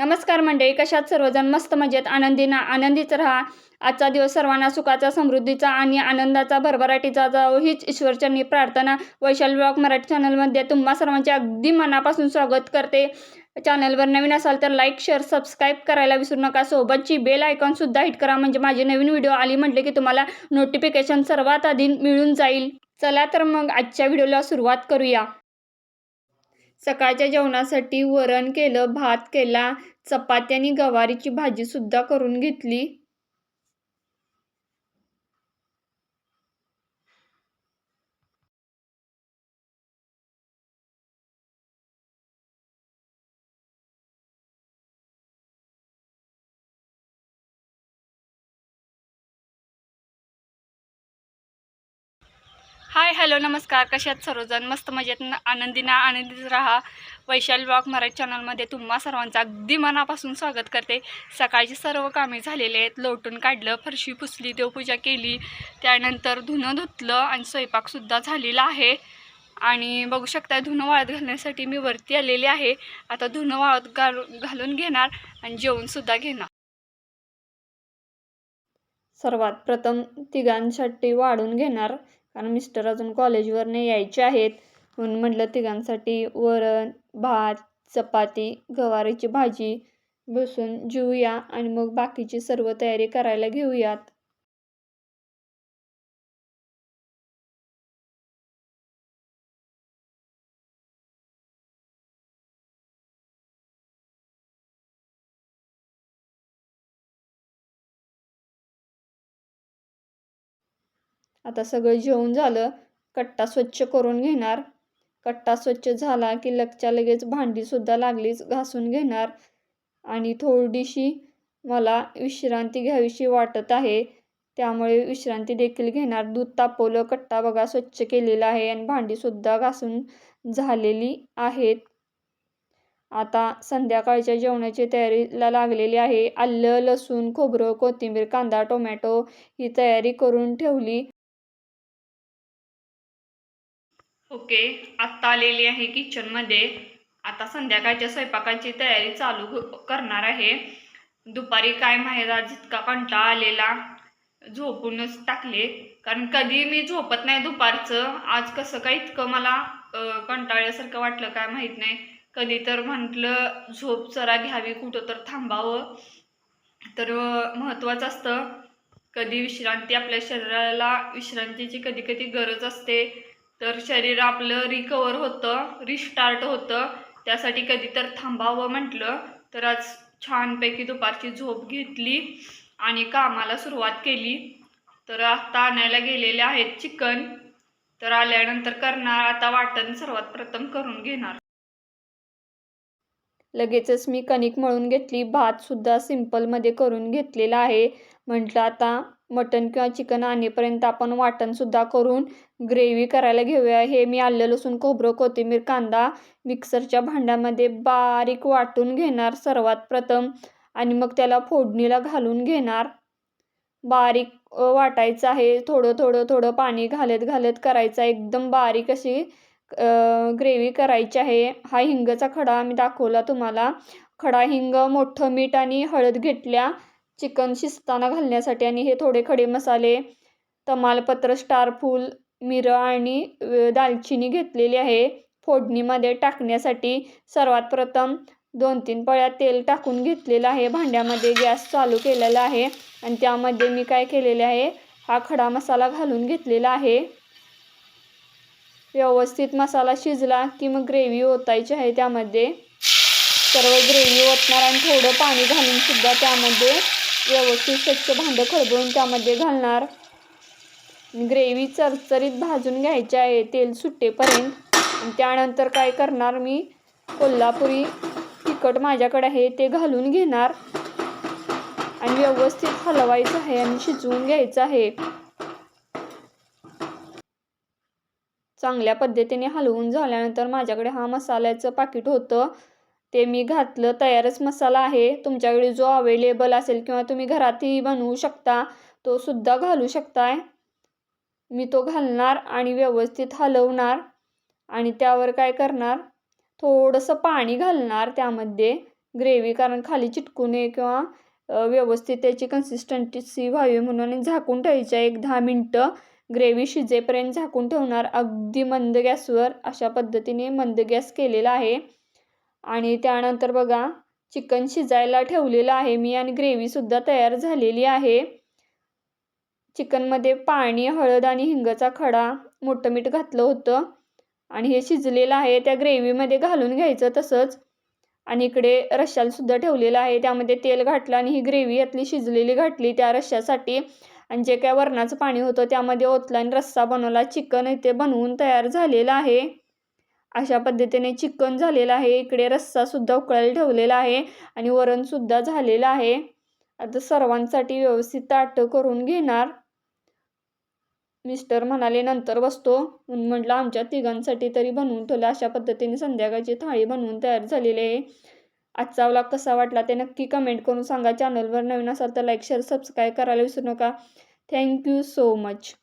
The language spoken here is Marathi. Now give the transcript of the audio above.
नमस्कार मंडळी कशात सर्वजण मस्त मजेत? आनंदी ना आनंदीच राहा. आजचा दिवस सर्वांना सुखाचा समृद्धीचा आणि आनंदाचा भरभराटीचा जावो हीच ईश्वरचरणी प्रार्थना. वैशाल ब्लॉग मराठी चॅनलमध्ये तुम्हा सर्वांचे अगदी मनापासून स्वागत करते. चॅनलवर नवीन असाल तर लाईक शेअर सबस्क्राईब करायला विसरू नका. सोबतची बेल आयकॉनसुद्धा हिट करा. म्हणजे माझी नवीन व्हिडिओ आली म्हटले की तुम्हाला नोटिफिकेशन सर्वात आधी मिळून जाईल. चला तर मग आजच्या व्हिडिओला सुरुवात करूया. सकाळच्या जेवणासाठी वरण केलं भात केला चपाती आणि गवारीची भाजी सुद्धा करून घेतली. हाय हॅलो नमस्कार. कशात सर्वजण? मस्त मजेत. आनंदी ना आनंदीत राहा. वैशाली ब्लॉग मराठी चॅनलमध्ये तुम्हा सर्वांचं अगदी मनापासून स्वागत करते. सकाळची सर्व कामे झालेली आहेत. लोटून काढलं फरशी पुसली देवपूजा केली. त्यानंतर धुणं धुतलं आणि स्वयंपाकसुद्धा झालेला आहे. आणि बघू शकता धुणं वाळत घालण्यासाठी मी वरती आलेली आहे. आता धुणं वाळत घाल घालून घेणार आणि जेवणसुद्धा घेणार. सर्वात प्रथम तिघांसाठी वाढून घेणार. कारण मिस्टर अजून कॉलेजवरनं यायचे आहेत. म्हणून म्हटलं तिघांसाठी वरण भात चपाती गवारीची भाजी बसून जेऊया आणि मग बाकीची सर्व तयारी करायला घेऊयात. आता सगळं जेवण झालं कट्टा स्वच्छ करून घेणार. कट्टा स्वच्छ झाला की लगच्या लगेच भांडीसुद्धा लागलीच घासून घेणार. आणि थोडीशी मला विश्रांती घ्यावीशी वाटत आहे. त्यामुळे विश्रांती देखील घेणार. दूध तापवलं कट्टा बघा स्वच्छ केलेला आहे आणि भांडीसुद्धा घासून झालेली आहेत. आता संध्याकाळच्या जेवणाची तयारीला लागलेली आहे. आलं लसूण खोबरं कोथिंबीर कांदा टोमॅटो ही तयारी करून ठेवली. ओके आत्ता आलेली आहे किचनमध्ये. आता संध्याकाळच्या स्वयंपाकाची तयारी चालू करणार आहे. दुपारी काय माहीत आज इतका कंटाळा आलेला. झोपूनच टाकले. कारण कधी मी झोपत नाही दुपारचं. आज कसं काय इतकं मला कंटाळल्यासारखं वाटलं काय माहीत नाही. कधी तर म्हटलं झोप जरा घ्यावी कुठं तर थांबावं. तर महत्त्वाचं असतं. कधी विश्रांती आपल्या शरीराला विश्रांतीची कधी कधी गरज असते. तर शरीर आपलं रिकवर होतं रिस्टार्ट होतं. त्यासाठी कधी तर थांबावं म्हटलं तर आज छानपैकी दुपारची झोप घेतली आणि कामाला सुरुवात केली. तर आत्ता आणायला गेलेले आहेत चिकन. तर आल्यानंतर करणार आता वाटण सर्वात प्रथम करून घेणार. लगेचच मी कणिक मळून घेतली. भातसुद्धा सिम्पलमध्ये करून घेतलेला आहे. म्हटलं आता मटण किंवा चिकन आणेपर्यंत आपण वाटणसुद्धा करून ग्रेव्ही करायला घेऊया. हे मी आलं लसूण खोबरं कोथिंबीर कांदा मिक्सरच्या भांड्यामध्ये बारीक वाटून घेणार सर्वात प्रथम आणि मग त्याला फोडणीला घालून घेणार. बारीक वाटायचं आहे. थोडं थोडं थोडं पाणी घालत घालत करायचं. एकदम बारीक अशी ग्रेव्ही करायची आहे. हा हिंगचा खडा आम्ही दाखवला तुम्हाला. खडा हिंग मोठं मीठ आणि हळद घेतल्या. चिकन शिजताना घालण्यासाठी आणि हे थोडे खडे मसाले तमालपत्र स्टारफूल मिरं आणि दालचिनी घेतलेली आहे. फोडणीमध्ये टाकण्यासाठी सर्वात प्रथम दोन तीन पळ्या तेल टाकून घेतलेलं आहे. भांड्यामध्ये गॅस चालू केलेला आहे आणि त्यामध्ये मी काय केलेले आहे हा खडा मसाला घालून घेतलेला आहे. व्यवस्थित मसाला शिजला की मग ग्रेव्ही ओतायची आहे त्यामध्ये. सर्व ग्रेव्ही ओतणार आणि थोडं पाणी घालून सुद्धा त्यामध्ये व्यवस्थित स्वच्छ भांडं खळबळून त्यामध्ये घालणार. ग्रेव्ही चरचरीत भाजून घ्यायची आहे तेल सुट्टेपर्यंत आणि त्यानंतर काय करणार मी? कोल्हापुरी तिखट माझ्याकडे आहे ते घालून घेणार. आणि व्यवस्थित हलवायचं आहे आणि शिजवून घ्यायचं आहे. चांगल्या पद्धतीने हलवून झाल्यानंतर माझ्याकडे हा मसाल्याचं पाकिट होतं. ते मी घातलं. तयारच मसाला आहे. तुमच्याकडे जो अवेलेबल असेल किंवा तुम्ही घरातही बनवू शकता तो सुद्धा घालू शकताय. मी तो घालणार आणि व्यवस्थित हलवणार आणि त्यावर काय करणार? थोडंसं पाणी घालणार त्यामध्ये. ग्रेव्ही कारण खाली चिटकू नये किंवा व्यवस्थित त्याची कन्सिस्टन्सी व्हावी म्हणून आणि झाकून ठेवायची आहे एक दहा मिनटं. ग्रेव्ही शिजेपर्यंत झाकून ठेवणार. अगदी मंद गॅसवर अशा पद्धतीने मंद गॅस केलेला आहे. आणि त्यानंतर बघा चिकन शिजायला ठेवलेलं आहे मी आणि ग्रेव्हीसुद्धा तयार झालेली आहे. चिकनमध्ये पाणी हळद आणि हिंगाचा खडा मोठं मीठ घातलं होतं. आणि हे शिजलेलं आहे त्या ग्रेव्हीमध्ये घालून घ्यायचं तसंच. आणि इकडे रश्शालासुद्धा ठेवलेलं आहे त्यामध्ये तेल घातलं आणि ही ग्रेव्ही यातली शिजलेली घातली त्या रश्श्यासाठी. आणि जे काय वरणाचं पाणी होतं त्यामध्ये ओतलं आणि रस्सा बनवला चिकन इथे बनवून तयार झालेलं आहे. अशा पद्धतीने चिकन झालेलं आहे. इकडे रस्सासुद्धा उकळायला ठेवलेला आहे आणि वरणसुद्धा झालेलं आहे. आता सर्वांसाठी व्यवस्थित ताटं करून घेणार. मिस्टर म्हणाले नंतर बसतो. म्हटलं आमच्या तिघांसाठी तरी बनवून ठेवलं. अशा पद्धतीने संध्याकाळची थाळी बनवून तयार झालेली आहे. आजचा व्लॉग कसा वाटला ते नक्की कमेंट करून सांगा. चॅनलवर नवीन असाल तर लाईक शेअर सबस्क्राईब करायला विसरू नका. Thank you so much